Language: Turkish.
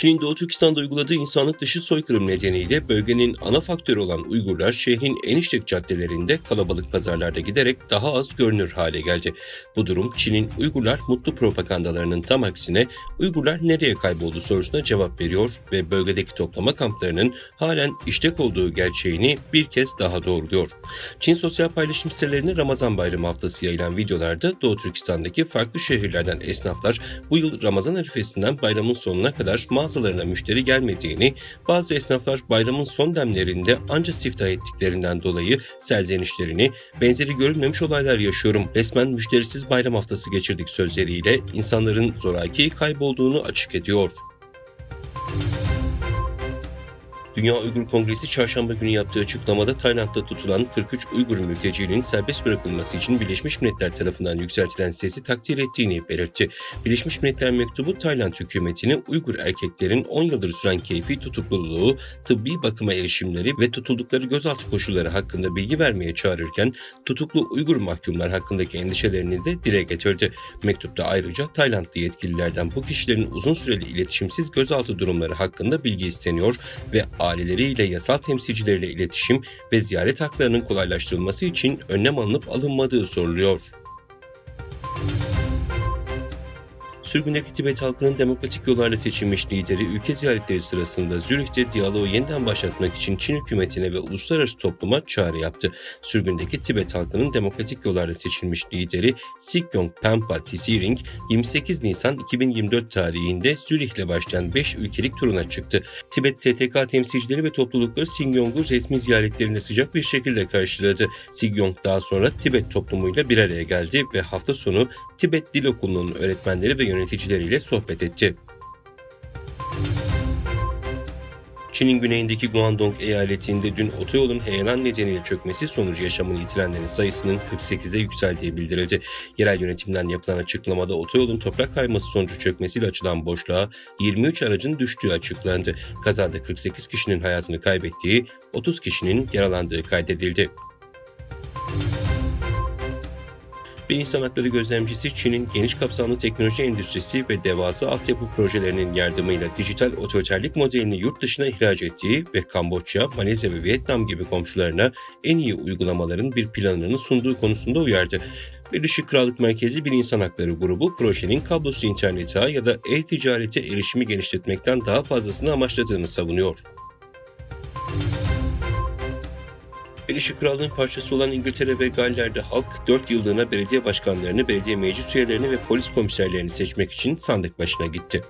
Çin'in Doğu Türkistan'da uyguladığı insanlık dışı soykırım nedeniyle bölgenin ana faktörü olan Uygurlar şehrin en işlek caddelerinde kalabalık pazarlarda giderek daha az görünür hale geldi. Bu durum Çin'in Uygurlar mutlu propagandalarının tam aksine Uygurlar nereye kayboldu sorusuna cevap veriyor ve bölgedeki toplama kamplarının halen işlek olduğu gerçeğini bir kez daha doğruluyor. Çin sosyal paylaşım sitelerine Ramazan bayramı haftası yayılan videolarda Doğu Türkistan'daki farklı şehirlerden esnaflar bu yıl Ramazan arifesinden bayramın sonuna kadar mağazalarına müşteri gelmediğini, bazı esnaflar bayramın son demlerinde anca siftah ettiklerinden dolayı serzenişlerini, benzeri görülmemiş olaylar yaşıyorum, resmen müşterisiz bayram haftası geçirdik sözleriyle insanların zoraki kaybolduğunu açık ediyor. Dünya Uygur Kongresi çarşamba günü yaptığı açıklamada Tayland'da tutulan 43 Uygur mültecinin serbest bırakılması için Birleşmiş Milletler tarafından yükseltilen sesi takdir ettiğini belirtti. Birleşmiş Milletler mektubu Tayland hükümetini Uygur erkeklerin 10 yıldır süren keyfi tutukluluğu, tıbbi bakıma erişimleri ve tutuldukları gözaltı koşulları hakkında bilgi vermeye çağırırken tutuklu Uygur mahkumlar hakkındaki endişelerini de dile getirdi. Mektupta ayrıca Taylandlı yetkililerden bu kişilerin uzun süreli iletişimsiz gözaltı durumları hakkında bilgi isteniyor ve aileleriyle yasal temsilcileriyle iletişim ve ziyaret haklarının kolaylaştırılması için önlem alınıp alınmadığı soruluyor. Sürgündeki Tibet halkının demokratik yollarla seçilmiş lideri ülke ziyaretleri sırasında Zürih'te diyaloğu yeniden başlatmak için Çin hükümetine ve uluslararası topluma çağrı yaptı. Sürgündeki Tibet halkının demokratik yollarla seçilmiş lideri Sikyong Pampa Tsering 28 Nisan 2024 tarihinde Zürih'le başlayan 5 ülkelik turuna çıktı. Tibet STK temsilcileri ve toplulukları Sikyong'u resmi ziyaretlerinde sıcak bir şekilde karşıladı. Sikyong daha sonra Tibet toplumuyla bir araya geldi ve hafta sonu Tibet Dil Okulu'nun öğretmenleri ve yöneticileriyle sohbet etti. Çin'in güneyindeki Guangdong eyaletinde dün otoyolun heyelan nedeniyle çökmesi sonucu yaşamını yitirenlerin sayısının 48'e yükseldiği bildirildi. Yerel yönetimden yapılan açıklamada otoyolun toprak kayması sonucu çökmesiyle açılan boşluğa 23 aracın düştüğü açıklandı. Kazada 48 kişinin hayatını kaybettiği, 30 kişinin yaralandığı kaydedildi. Bir insan hakları gözlemcisi Çin'in geniş kapsamlı teknoloji endüstrisi ve devasa altyapı projelerinin yardımıyla dijital otoriterlik modelini yurt dışına ihraç ettiği ve Kamboçya, Malezya ve Vietnam gibi komşularına en iyi uygulamaların bir planını sunduğu konusunda uyardı. Birleşik Krallık merkezi bir insan hakları grubu projenin kablosuz internete ya da e-ticarete erişimi genişletmekten daha fazlasını amaçladığını savunuyor. Birleşik Krallığın parçası olan İngiltere ve Galler'de halk 4 yıllığına belediye başkanlarını, belediye meclis üyelerini ve polis komiserlerini seçmek için sandık başına gitti.